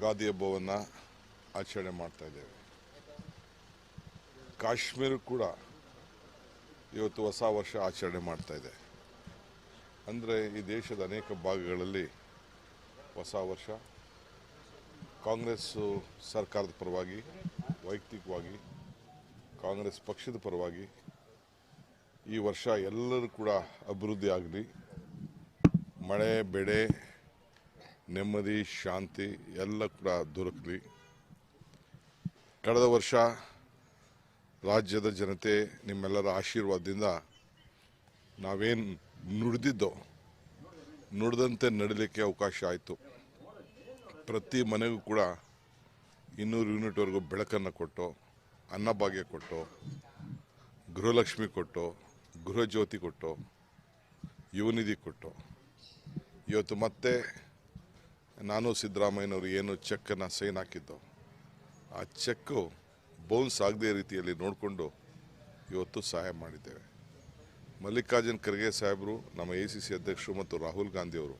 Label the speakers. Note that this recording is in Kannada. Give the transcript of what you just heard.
Speaker 1: ಯುಗಾದಿ ಹಬ್ಬವನ್ನು ಆಚರಣೆ ಮಾಡ್ತಾ ಇದ್ದೇವೆ. ಕಾಶ್ಮೀರ ಕೂಡ ಇವತ್ತು ಹೊಸ ವರ್ಷ ಆಚರಣೆ ಮಾಡ್ತಾ ಇದೆ. ಅಂದರೆ ಈ ದೇಶದ ಅನೇಕ ಭಾಗಗಳಲ್ಲಿ ಹೊಸ ವರ್ಷ. ಕಾಂಗ್ರೆಸ್ಸು ಸರ್ಕಾರದ ಪರವಾಗಿ, ವೈಯಕ್ತಿಕವಾಗಿ, ಕಾಂಗ್ರೆಸ್ ಪಕ್ಷದ ಪರವಾಗಿ ಈ ವರ್ಷ ಎಲ್ಲರೂ ಕೂಡ ಅಭಿವೃದ್ಧಿ ಆಗಲಿ, ಮಳೆ, ಬೆಳೆ ನೆಮ್ಮದಿ, ಶಾಂತಿ ಎಲ್ಲ ಕೂಡ ದೊರಕಲಿ. ಕಳೆದ ವರ್ಷ ರಾಜ್ಯದ ಜನತೆ ನಿಮ್ಮೆಲ್ಲರ ಆಶೀರ್ವಾದದಿಂದ ನಾವೇನು ನುಡಿದಿದ್ದೋ, ನುಡಿದಂತೆ ನಡೀಲಿಕ್ಕೆ ಅವಕಾಶ ಆಯಿತು. ಪ್ರತಿ ಮನೆಗೂ ಕೂಡ ಇನ್ನೂರು ಯೂನಿಟ್ವರೆಗೂ ಬೆಳಕನ್ನು ಕೊಟ್ಟು, ಅನ್ನಭಾಗ್ಯ ಕೊಟ್ಟು, ಗೃಹಲಕ್ಷ್ಮಿ ಕೊಟ್ಟು, ಗೃಹಜ್ಯೋತಿ ಕೊಟ್ಟು, ಯುವನಿಧಿ ಕೊಟ್ಟು. ಇವತ್ತು ಮತ್ತೆ ನಾನು ಸಿದ್ದರಾಮಯ್ಯನವರು ಏನು ಚೆಕ್ಕನ್ನು ಸೈನ್ ಹಾಕಿದ್ದೋ, ಆ ಚೆಕ್ಕು ಬೌನ್ಸ್ ಆಗದೇ ರೀತಿಯಲ್ಲಿ ನೋಡಿಕೊಂಡು ಇವತ್ತು ಸಹಾಯ ಮಾಡಿದ್ದೇವೆ. ಮಲ್ಲಿಕಾರ್ಜುನ್ ಖರ್ಗೆ ಸಾಹೇಬರು, ನಮ್ಮ ಎ ಸಿ ಸಿ ಅಧ್ಯಕ್ಷರು ಮತ್ತು ರಾಹುಲ್ ಗಾಂಧಿಯವರು.